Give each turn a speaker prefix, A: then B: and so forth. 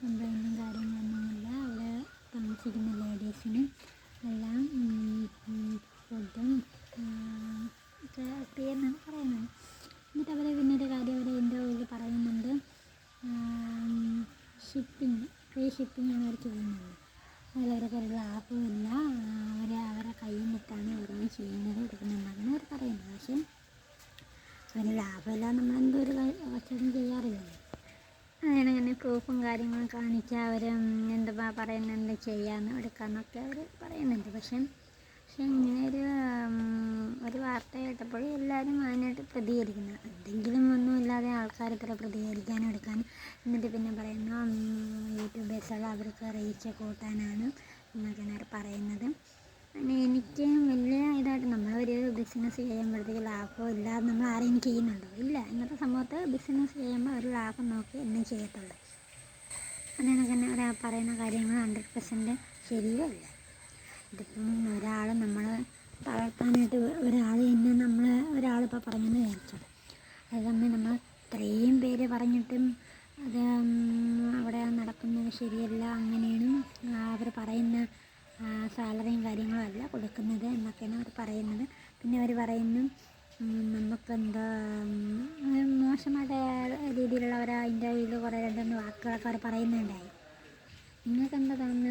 A: കംപ്ലൈന്റും കാര്യങ്ങളൊന്നുമില്ല. അവിടെ താമസിക്കുന്ന ലേഡീസിനും എല്ലാം ഫുഡും ഒക്കെ ഫ്രീ എന്നാണ് പറയുന്നത്. എന്നിട്ട് അവർ പിന്നൊരു കാര്യം അവർ ഇന്റർവ്യൂവിൽ പറയുന്നുണ്ട്. ഷിപ്പിങ് ഫ്രീ ഷിപ്പിങ്ങാണ് അവർ ചെയ്യുന്നത്. അതിലവരൊക്കെ ഒരു ലാഭമില്ല അവർ അവരെ കയ്യിൽ നിന്നിട്ടാണ് ഓരോന്ന് ചെയ്യുന്നത് കൊടുക്കുന്നുണ്ടെന്നാണ് അവർ പറയുന്നത്. പക്ഷേ അതിന് ലാഭമില്ല. നമ്മളെന്തോ ഒരു കച്ചവടം ചെയ്യാറില്ലല്ലോ. അതിനങ്ങനെ പ്രൂഫും കാര്യങ്ങളും കാണിക്കുക അവർ എന്താ പറയുന്നുണ്ട് ചെയ്യാമെന്ന് എടുക്കാമെന്നൊക്കെ അവർ പറയുന്നുണ്ട്. പക്ഷേ പക്ഷേ ഇങ്ങനെ ഒരു ഒരു വാർത്ത കേട്ടപ്പോൾ എല്ലാവരും അതിനായിട്ട് പ്രതികരിക്കുന്നു. എന്തെങ്കിലും ഒന്നുമില്ലാതെ ആൾക്കാർ ഇത്ര പ്രതികരിക്കാനും എടുക്കാനും എന്നിട്ട് പിന്നെ പറയുന്നു യൂട്യൂബേഴ്സുകൾ അവർക്ക് റീച്ച് കൂട്ടാനാണ് എന്നൊക്കെ അവർ പറയുന്നത്. പിന്നെ എനിക്ക് വലിയ ഇതായിട്ട് നമ്മളൊരു ബിസിനസ് ചെയ്യുമ്പോഴത്തേക്ക് ലാഭം ഇല്ലാതെ നമ്മൾ ആരെയും ചെയ്യുന്നുണ്ടോ? ഇല്ല. ഇന്നത്തെ സമൂഹത്ത് ബിസിനസ് ചെയ്യുമ്പോൾ ഒരു ലാഭം നോക്കി എന്നും ചെയ്യത്തുള്ളൂ. അതിനൊക്കെ ഒരാൾ പറയുന്ന കാര്യങ്ങൾ ഹൺഡ്രഡ് പെർസെന്റ് ശരിയോ അല്ല ഇതിപ്പം ഒരാൾ നമ്മൾ തളർത്താനായിട്ട് ഒരാൾ തന്നെ നമ്മൾ ഒരാളിപ്പോൾ പറഞ്ഞെന്ന് വിചാരിച്ചത് അത് തമ്മിൽ നമ്മൾ ഇത്രയും പേര് പറഞ്ഞിട്ടും അത് അവിടെ നടക്കുന്നത് ശരിയല്ല അങ്ങനെയാണ് അവർ പറയുന്ന സാലറിയും കാര്യങ്ങളും അല്ല കൊടുക്കുന്നത് എന്നൊക്കെയാണ് അവർ പറയുന്നത്. പിന്നെ അവർ പറയുന്നു നമുക്കെന്താ ഉം, മോശമായിട്ട് രീതിയിലുള്ള ഒരു ഇന്റർവ്യൂവിൽ കുറേ രണ്ടുമൂന്ന് വാക്കുകളൊക്കെ അവർ പറയുന്നുണ്ടായി. നിങ്ങൾക്ക് എന്താ തോന്നുന്നത്?